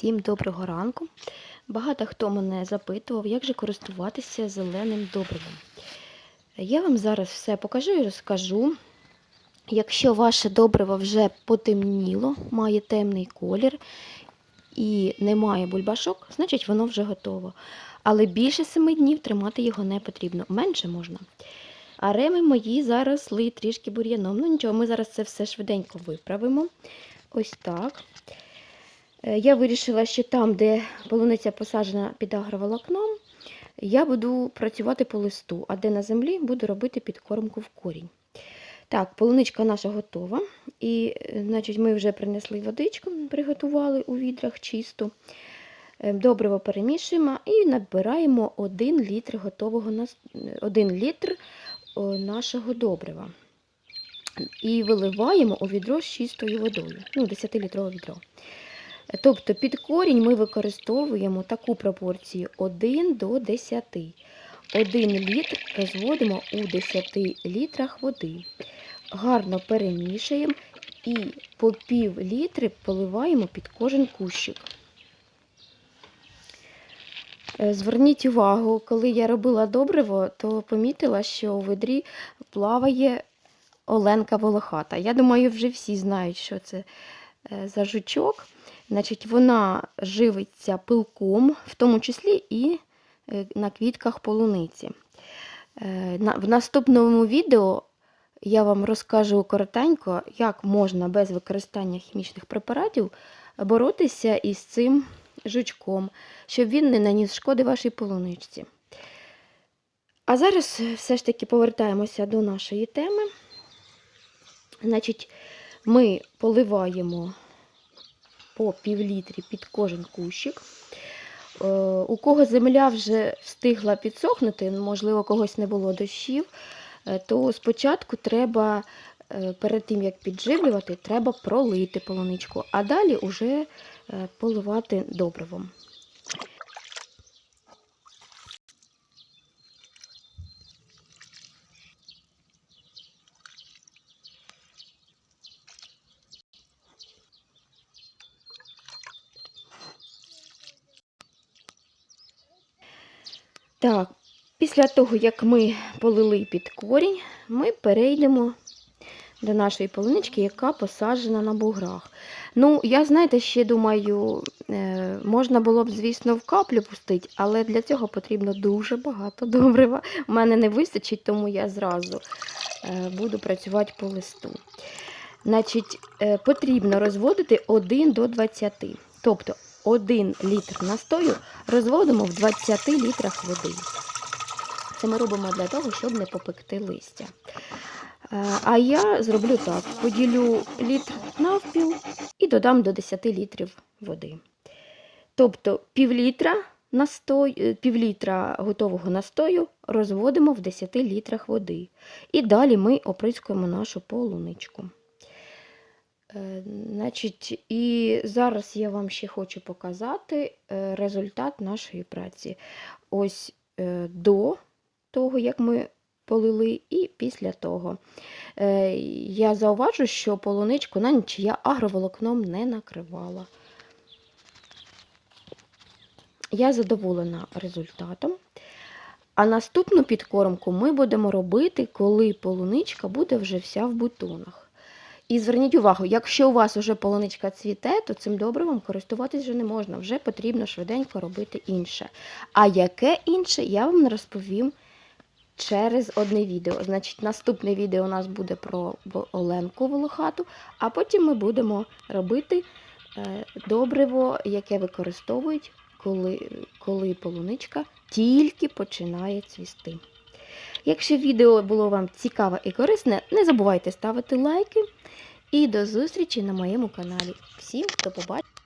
Всім доброго ранку. Багато хто мене запитував, як же користуватися зеленим добривом. Я вам зараз все покажу і розкажу. Якщо ваше добриво вже потемніло, має темний колір і немає бульбашок, значить воно вже готово. Але більше 7 днів тримати його не потрібно, менше можна. А реми мої заросли трішки бур'яном. Ну нічого, ми зараз це все швиденько виправимо. Ось так. Е, Я вирішила, що там, де полуниця посаджена під агроволокном, я буду працювати по листу, а де на землі буду робити підкормку в корінь. Так, полуничка наша готова. І, е, значить, ми вже принесли водичку, приготували у відрах чисту. Е, Добриво перемішуємо і набираємо 1 літр готового нас- 1 літр нашого добрива. І виливаємо у відро з чистою водою, ну, 10-літрове відро. Тобто під корінь ми використовуємо таку пропорцію 1 до 10. 1 літр розводимо у 10 літрах води. Гарно перемішуємо і по пів літри поливаємо під кожен кущик. Е, Зверніть увагу, коли я робила добриво, то помітила, що у ведрі плаває Оленка Волохата. Я думаю, вже всі знають, що це е, за жучок. Значить, вона живиться пилком, в тому числі і е, на квітках полуниці. Е, В наступному відео я вам розкажу коротенько, як можна без використання хімічних препаратів боротися із цим жучком, щоб він не наніс шкоди вашій полуничці. А зараз все ж таки повертаємося до нашої теми. Значить, ми поливаємо по півлітрі під кожен кущик. Е, У кого земля вже встигла підсохнути, можливо, когось не було дощів, е, то спочатку треба, е, перед тим як підживлювати, треба пролити полуничку, а далі вже поливати добривом. Так, після того, як ми полили під корінь, ми перейдемо до нашої полунички, яка посаджена на буграх. Ну, я, знаєте, ще думаю, е, можна було б, звісно, в каплю пустити, але для цього потрібно дуже багато добрива. У мене не вистачить, тому я зразу е, буду працювати по листу. Значить, е, потрібно розводити 1 до 20. Тобто 1 літр настою розводимо в 20 літрах води. Це ми робимо для того, щоб не попекти листя. Е, А я зроблю так: поділю літр навпіл і додам до 10 літрів води. Тобто півлітра, настой, е, півлітра готового настою розводимо в 10 літрах води. І далі ми оприскуємо нашу полуничку. Е, Значить, і зараз я вам ще хочу показати е, результат нашої праці. Ось е, до того, як ми полили, і після того. Я зауважу, що полуничку на ніч я агроволокном не накривала. Я задоволена результатом. А наступну підкормку ми будемо робити, коли полуничка буде вже вся в бутонах. І зверніть увагу, якщо у вас вже полуничка цвіте, то цим добривом користуватись вже не можна. Вже потрібно швиденько робити інше. А яке інше, я вам розповім через одне відео. Значить, наступне відео у нас буде про Оленку Волохату, а потім ми будемо робити е, добриво, яке використовують, коли, коли полуничка тільки починає цвісти. Якщо відео було вам цікаве і корисне, не забувайте ставити лайки. І до зустрічі на моєму каналі. Всім до побачення!